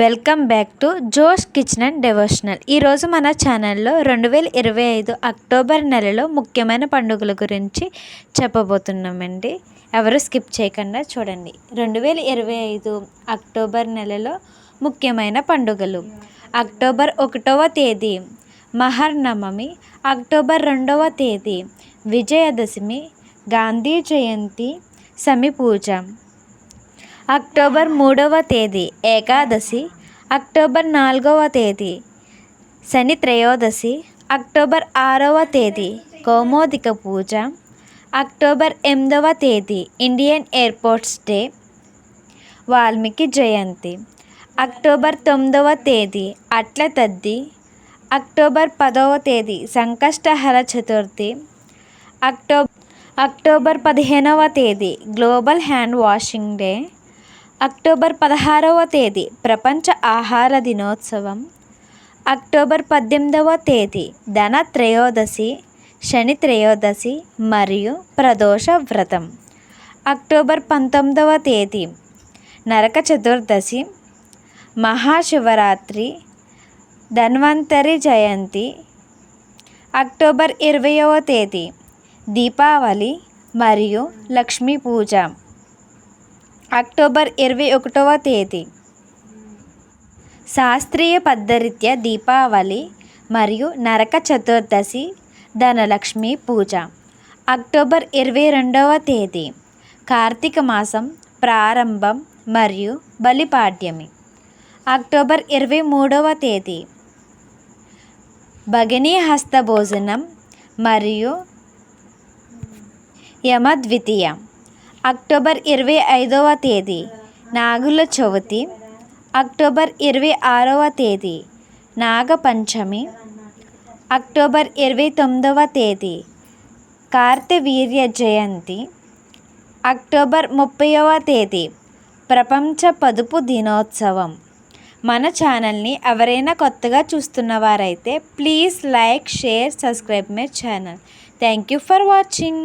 Welcome back to Josh kitchen and devotional. ఈరోజు మన ఛానల్లో రెండు వేల ఇరవై ఐదు అక్టోబర్ నెలలో ముఖ్యమైన పండుగల గురించి చెప్పబోతున్నామండి. ఎవరు స్కిప్ చేయకుండా చూడండి. రెండు వేల ఇరవై ఐదు అక్టోబర్ నెలలో ముఖ్యమైన పండుగలు. అక్టోబర్ ఒకటవ తేదీ మహర్నవమి అక్టోబర్ రెండవ తేదీ విజయదశమి. గాంధీ జయంతి. సమి పూజ. అక్టోబర్ మూడవ తేదీ ఏకాదశి. అక్టోబర్ నాలుగవ తేదీ శని త్రయోదశి. అక్టోబర్ ఆరవ తేదీ కౌమోదిక పూజ. అక్టోబర్ ఎనిమిదవ తేదీ Indian airports day Valmiki Jayanti. October తొమ్మిదవ తేదీ అట్ల తద్ది అక్టోబర్ పదవ తేదీ సంకష్టహర చతుర్థి. అక్టో అక్టోబర్ పదిహేనవ తేదీ global hand washing day. October పదహారవ తేదీ ప్రపంచ ఆహార దినోత్సవం. అక్టోబర్ పద్దెనిమిదవ తేదీ ధన త్రయోదశి శని త్రయోదశి మరియు ప్రదోష వ్రతం. అక్టోబర్ పంతొమ్మిదవ తేదీ నరక చతుర్దశి మహాశివరాత్రి ధన్వంతరి జయంతి. అక్టోబర్ ఇరవైవ తేదీ దీపావళి మరియు లక్ష్మీ పూజ. అక్టోబర్ ఇరవై ఒకటవ తేదీ. శాస్త్రీయ పద్ధతిరీత్యా దీపావళి మరియు నరక చతుర్దశి ధనలక్ష్మి పూజ. అక్టోబర్ ఇరవై రెండవ తేదీ. కార్తీక మాసం ప్రారంభం మరియు బలిపాడ్యమి. అక్టోబర్ ఇరవై మూడవ తేదీ. భగినీ హస్త భోజనం మరియు యమద్వితీయ అక్టోబర్ ఇరవై ఐదవ తేదీ నాగుల చవితి. అక్టోబర్ ఇరవై ఆరవ తేదీ నాగపంచమి. అక్టోబర్ ఇరవై తొమ్మిదవ తేదీ కార్తవీర్య జయంతి. అక్టోబర్ ముప్పైవ తేదీ ప్రపంచ పదుపు దినోత్సవం. మన ఛానల్ని ఎవరైనా కొత్తగా చూస్తున్న వారైతే please like share subscribe my channel. Thank you for watching.